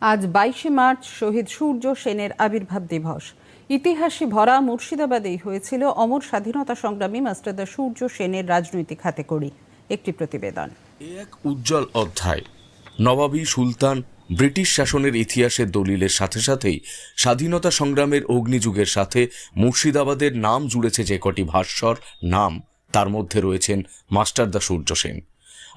আজ বাইশে মার্চ শহীদ সূর্য সেনের আবির্ভাব দিবস। ইতিহাসে ভরা মুর্শিদাবাদেই হয়েছিল অমর স্বাধীনতা সংগ্রামী মাস্টারদা সূর্য সেনের রাজনৈতিক হাতেকড়ি একটি প্রতিবেদন। এক উজ্জ্বল অধ্যায়। নবাবী সুলতান ব্রিটিশ শাসনের ইতিহাসের দলিলের সাথে সাথেই স্বাধীনতা সংগ্রামের অগ্নিযুগের সাথে মুর্শিদাবাদের নাম জুড়েছে যে কটি ভাস্বর নাম, তার মধ্যে রয়েছেন মাস্টারদা সূর্য সেন।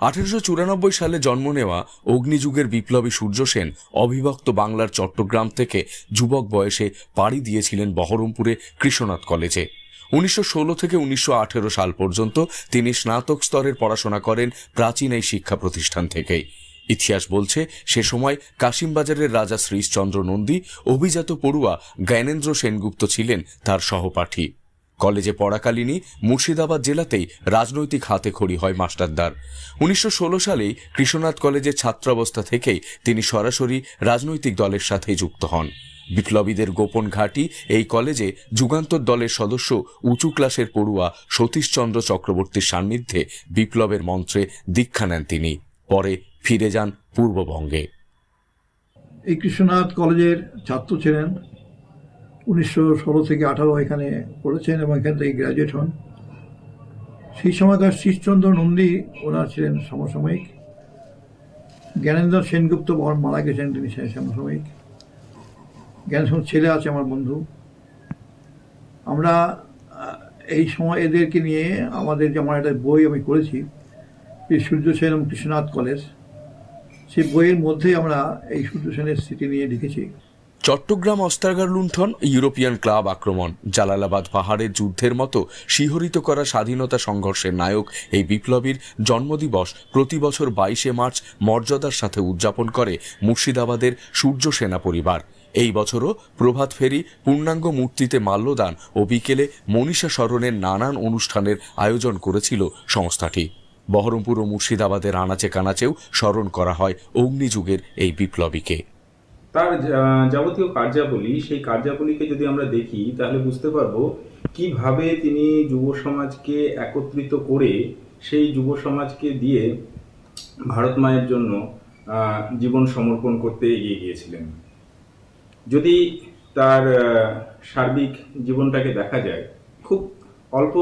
আঠেরোশো চুরানব্বই সালে জন্ম নেওয়া অগ্নিযুগের বিপ্লবী সূর্য সেন অবিভক্ত বাংলার চট্টগ্রাম থেকে যুবক বয়সে পাড়ি দিয়েছিলেন বহরমপুরে কৃষ্ণনাথ কলেজে। উনিশশো ষোলো থেকে উনিশশো আঠেরো সাল পর্যন্ত তিনি স্নাতক স্তরের পড়াশোনা করেন প্রাচীন এই শিক্ষা প্রতিষ্ঠান থেকেই। ইতিহাস বলছে, সে সময় কাশিমবাজারের রাজা শ্রীশচন্দ্র নন্দী, অভিজাত পড়ুয়া জ্ঞানেন্দ্র সেনগুপ্ত ছিলেন তার সহপাঠী। কলেজে পড়াকালীনই মুর্শিদাবাদ জেলাতেই রাজনৈতিক হাতে খড়ি হয় মাস্টারদার। উনিশশো ষোলো সালেই কৃষ্ণনাথ কলেজের ছাত্রাবস্থা থেকেই তিনি সরাসরি রাজনৈতিক দলের সাথে যুক্ত হন। বিপ্লবীদের গোপন ঘাঁটি এই কলেজে যুগান্তর দলের সদস্য উঁচু ক্লাসের পড়ুয়া সতীশচন্দ্র চক্রবর্তীর সান্নিধ্যে বিপ্লবের মন্ত্রে দীক্ষা নেন তিনি। পরে ফিরে যান পূর্ববঙ্গে। এই কৃষ্ণনাথ কলেজের ছাত্র ছিলেন উনিশশো ষোলো থেকে আঠারো এখানে পড়েছেন এবং এখান থেকে গ্র্যাজুয়েট হন। সেই সময়কার শীষচন্দ্র নন্দী, ওনার ছিলেন সমসাময়িক। জ্ঞানেন্দ্র সেনগুপ্ত বর মারা গেছেন, তিনি সমসাময়িক। জ্ঞান ছেলে আছে আমার বন্ধু। আমরা এই সময় এদেরকে নিয়ে আমাদের যে আমার একটা বই আমি করেছি সূর্য সেন এবং কৃষ্ণনাথ কলেজ। সেই বইয়ের মধ্যেই আমরা এই সূর্য সেনের স্মৃতি নিয়ে লিখেছি। চট্টগ্রাম অস্ত্রাগার লুণ্ঠন ইউরোপিয়ান ক্লাব আক্রমণ। জালালাবাদ পাহাড়ের যুদ্ধের মতো শিহরিত করা স্বাধীনতা সংঘর্ষের নায়ক এই বিপ্লবীর জন্মদিবস প্রতি বছর বাইশে মার্চ মর্যাদার সাথে উদযাপন করে মুর্শিদাবাদের সূর্য সেনা পরিবার। এই বছরও প্রভাত ফেরি পূর্ণাঙ্গ মূর্তিতে মাল্যদান ও বিকেলে মনীষা স্মরণের নানান অনুষ্ঠানের আয়োজন করেছিল সংস্থাটি। বহরমপুর ও মুর্শিদাবাদের আনাচে কানাচেও স্মরণ করা হয় অগ্নিযুগের এই বিপ্লবীকে। তার যাবতীয় কার্যাবলী, সেই কার্যাবলীকে যদি আমরা দেখি, তাহলে বুঝতে পারব কীভাবে তিনি যুব সমাজকে একত্রিত করে সেই যুব সমাজকে দিয়ে ভারত মায়ের জন্য জীবন সমর্পণ করতে এগিয়ে গিয়েছিলেন। যদি তার সার্বিক জীবনটাকে দেখা যায়, খুব অল্প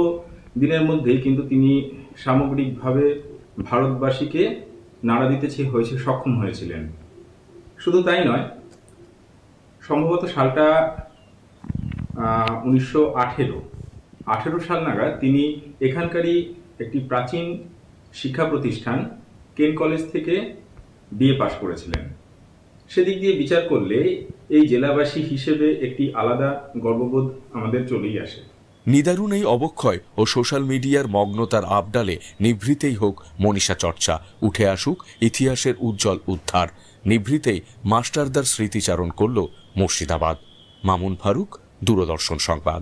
দিনের মধ্যেই কিন্তু তিনি সামগ্রিকভাবে ভারতবাসীকে নাড়া দিতে হয়েছে, সক্ষম হয়েছিলেন। শুধু তাই নয় সম্ভবত সালটা উনিশশো আঠেরো সাল নাগাদ তিনি এখানকারই একটি প্রাচীন শিক্ষা প্রতিষ্ঠান, কেন কলেজ থেকে বিএ পাশ করেছিলেন। সেদিক দিয়ে বিচার করলে এই জেলাবাসী হিসেবে একটি আলাদা গর্ববোধ আমাদের চলেই আসে। নিদারুণ এই অবক্ষয় ও সোশ্যাল মিডিয়ার মগ্নতার আবডালে নিভৃতেই হোক মনীষা চর্চা। উঠে আসুক ইতিহাসের উজ্জ্বল উদ্ধার। নিভৃতেই মাস্টারদার স্মৃতিচারণ করল মুর্শিদাবাদ। মামুন ফারুক দূরদর্শন সংবাদ।